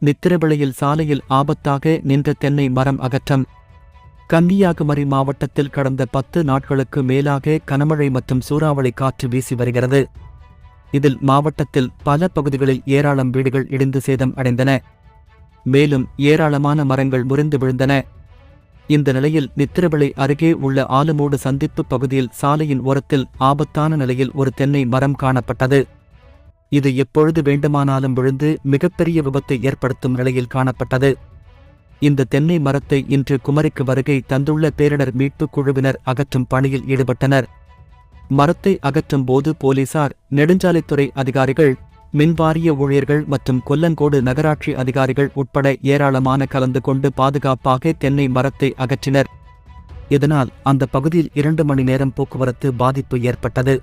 நித்திரவிளையில் சாலையில் ஆபத்தாக நின்ற தென்னை மரம் அகற்றம். கன்னியாகுமரி மாவட்டத்தில் கடந்த பத்து நாட்களுக்கு மேலாக கனமழை மற்றும் சூறாவளி காற்று வீசி வருகிறது. இதில் மாவட்டத்தில் பல பகுதிகளில் ஏராளம் வீடுகள் இடிந்து சேதம் அடைந்தன. மேலும் ஏராளமான மரங்கள் முறிந்து விழுந்தன. இந்த நிலையில் நித்திரவிளை அருகே உள்ள ஆலமூடு சந்திப்பு பகுதியில் சாலையின் ஓரத்தில் ஆபத்தான நிலையில் ஒரு தென்னை மரம் காணப்பட்டது. இது எப்பொழுது வேண்டுமானாலும் விழுந்து மிகப்பெரிய விபத்தை ஏற்படுத்தும் நிலையில் காணப்பட்டது. இந்த தென்னை மரத்தை இன்று குமரிக்கு வருகை தந்துள்ள பேரிடர் மீட்புக் குழுவினர் அகற்றும் பணியில் ஈடுபட்டனர். மரத்தை அகற்றும் போது போலீசார் நெடுஞ்சாலைத்துறை அதிகாரிகள் மின்வாரிய ஊழியர்கள் மற்றும் கொல்லங்கோடு நகராட்சி அதிகாரிகள் உட்பட ஏராளமான கலந்து கொண்டு பாதுகாப்பாக தென்னை மரத்தை அகற்றினர். இதனால் அந்த பகுதியில் இரண்டு மணி நேரம் போக்குவரத்து பாதிப்பு ஏற்பட்டது.